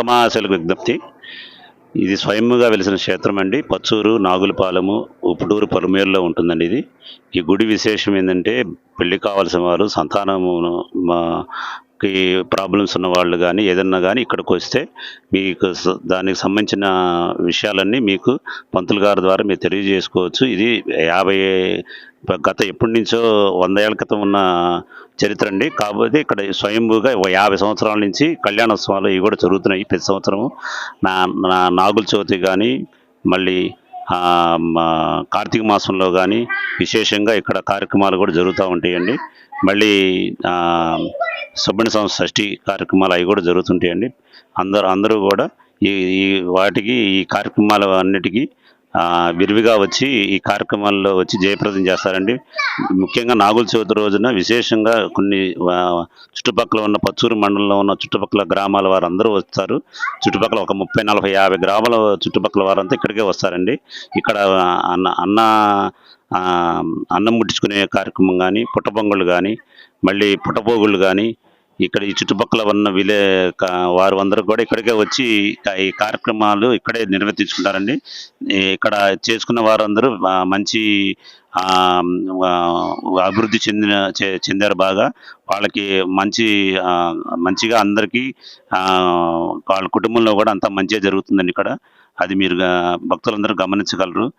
తమాశలకు విజ్ఞప్తి. ఇది స్వయంగా వెలిసిన క్షేత్రం అండి పచ్చూరు నాగులపాలెము ఉప్పుడూరు పలుమేరులో ఉంటుందండి ఇది. ఈ గుడి విశేషం ఏంటంటే పెళ్ళి కావాల్సిన వారు సంతానమును మా కి ప్రాబ్లమ్స్ ఉన్న వాళ్ళు కానీ ఏదన్నా కానీ ఇక్కడికి వస్తే మీకు దానికి సంబంధించిన విషయాలన్నీ మీకు పంతులు గారి ద్వారా మీరు తెలియజేసుకోవచ్చు. ఇది యాభై గత ఎప్పటి నుంచో వంద ఏళ్ళ క్రితం ఉన్న చరిత్ర అండి. కాకపోతే ఇక్కడ స్వయంభూగా యాభై సంవత్సరాల నుంచి కళ్యాణోత్సవాలు ఇవి కూడా జరుగుతున్నాయి. ప్రతి సంవత్సరము నా నా నాగుల చవితి కానీ మళ్ళీ కార్తీక మాసంలో కానీ విశేషంగా ఇక్కడ కార్యక్రమాలు కూడా జరుగుతూ ఉంటాయండి. మళ్ళీ ఆ, సుబ్బిన సంస్థ షష్ఠి కార్యక్రమాలు అవి కూడా జరుగుతుంటాయండి. అందరూ అందరూ కూడా ఈ ఈ వాటికి ఈ కార్యక్రమాలు అన్నిటికీ విరివిగా వచ్చి ఈ కార్యక్రమాల్లో వచ్చి జయప్రదం చేస్తారండి. ముఖ్యంగా నాగుల చవితి రోజున విశేషంగా కొన్ని చుట్టుపక్కల ఉన్న పచ్చూరు మండలంలో ఉన్న చుట్టుపక్కల గ్రామాల వారందరూ వస్తారు. చుట్టుపక్కల ఒక ముప్పై నలభై యాభై గ్రామాల చుట్టుపక్కల వారంతా ఇక్కడికే వస్తారండి. ఇక్కడ అన్న అన్న అన్నం ముట్టించుకునే కార్యక్రమం కానీ పుట్టపొంగులు కానీ మళ్ళీ పుట్టపోగుళ్ళు కానీ ఇక్కడ ఈ చుట్టుపక్కల ఉన్న విలే వారు అందరూ కూడా ఇక్కడికే వచ్చి ఈ కార్యక్రమాలు ఇక్కడే నిర్వర్తించుకుంటారండి. ఇక్కడ చేసుకున్న వారందరూ మంచి అభివృద్ధి చెందిన చె- చెందారు బాగా. వాళ్ళకి మంచి మంచిగా అందరికీ వాళ్ళ కుటుంబంలో కూడా అంతా మంచిగా జరుగుతుందండి ఇక్కడ. అది మీరు భక్తులందరూ గమనించగలరు.